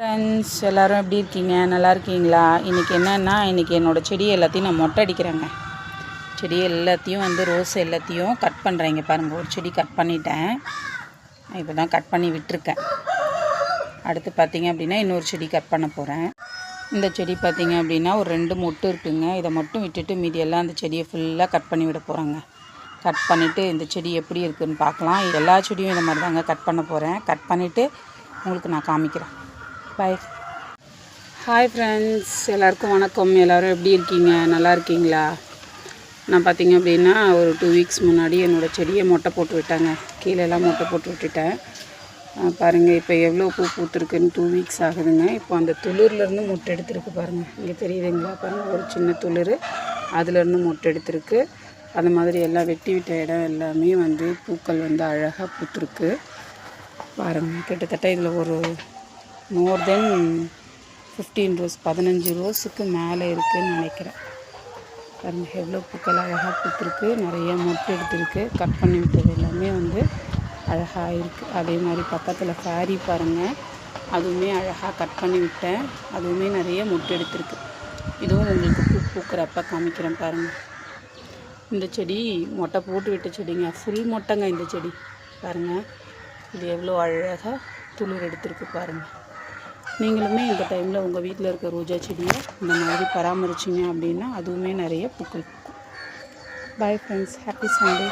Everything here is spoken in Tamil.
ஃப்ரெண்ட்ஸ் எல்லோரும் எப்படி இருக்கீங்க? நல்லா இருக்கீங்களா? இன்றைக்கி என்னென்னா இன்றைக்கி என்னோடய செடி எல்லாத்தையும் நான் மொட்டை அடிக்கிறேங்க. செடி எல்லாத்தையும் வந்து ரோஸ் எல்லாத்தையும் கட் பண்ணுறேங்க பாருங்கள் ஒரு செடி கட் பண்ணிட்டேன். இப்போ தான் கட் பண்ணி விட்டுருக்கேன். அடுத்து பார்த்தீங்க அப்படின்னா இன்னொரு செடி கட் பண்ண போகிறேன் இந்த செடி பார்த்தீங்க அப்படின்னா ஒரு ரெண்டு மொட்டு இருக்குங்க. இதை மட்டும் விட்டுட்டு மீதி எல்லாம் அந்த செடியை ஃபுல்லாக கட் பண்ணி விட போகிறேங்க கட் பண்ணிவிட்டு இந்த செடி எப்படி இருக்குதுன்னு பார்க்கலாம் எல்லா செடியும் இந்த மாதிரி தாங்க கட் பண்ண போகிறேன் கட் பண்ணிவிட்டு உங்களுக்கு நான் காமிக்கிறேன். பாய் ஹாய் ஃப்ரெண்ட்ஸ் எல்லாருக்கும் வணக்கம். எல்லோரும் எப்படி இருக்கீங்க? நல்லா இருக்கீங்களா? நான் பார்த்தீங்க அப்படின்னா ஒரு டூ வீக்ஸ் முன்னாடி என்னோடய செடியை மொட்டை போட்டு விட்டாங்க. கீழெல்லாம் மொட்டை போட்டு விட்டுட்டேன். பாருங்கள் இப்போ எவ்வளோ பூ பூத்துருக்குன்னு டூ வீக்ஸ் ஆகுதுங்க. இப்போ அந்த துளிர்லேருந்து மொட்டை எடுத்துருக்கு பாருங்கள் இங்கே தெரியுதுங்களா? பாருங்கள் ஒரு சின்ன துளிர் அதுலேருந்து மொட்டை எடுத்துருக்கு. அந்த மாதிரி எல்லாம் வெட்டி விட்ட இடம் எல்லாமே வந்து பூக்கள் வந்து அழகாக பூத்துருக்கு. பாருங்கள் கிட்டத்தட்ட இதில் ஒரு மோர் தென் ஃபிஃப்டீன் ரோஸ் பதினஞ்சு ரோஸுக்கு மேலே இருக்குதுன்னு நினைக்கிறேன். பாருங்கள் எவ்வளோ பூக்கள் அழகாக பூத்துருக்கு. நிறைய மொட்டு எடுத்துருக்கு. கட் பண்ணி விட்டது எல்லாமே வந்து அழகாக இருக்குது அதே மாதிரி பக்கத்தில் ஃபேரி பாருங்கள் அதுவுமே அழகாக கட் பண்ணி விட்டேன். அதுவுமே நிறைய மொட்டு எடுத்திருக்கு. இதுவும் உங்களுக்கு பூ பூக்கிறப்ப காமிக்கிறேன் பாருங்கள் இந்த செடி மொட்டை போட்டு விட்ட செடிங்க. ஃபுல் மொட்டைங்க இந்த செடி. பாருங்கள் இது எவ்வளோ அழகாக துளிர் எடுத்திருக்கு பாருங்கள் நீங்களுமே இந்த டைமில் உங்கள் வீட்டில் இருக்க ரோஜா செடியை இந்த மாதிரி பராமரிச்சிங்க அப்படின்னா அதுவுமே நிறைய பூக்கள் பாய் ஃப்ரெண்ட்ஸ் ஹாப்பி சண்டே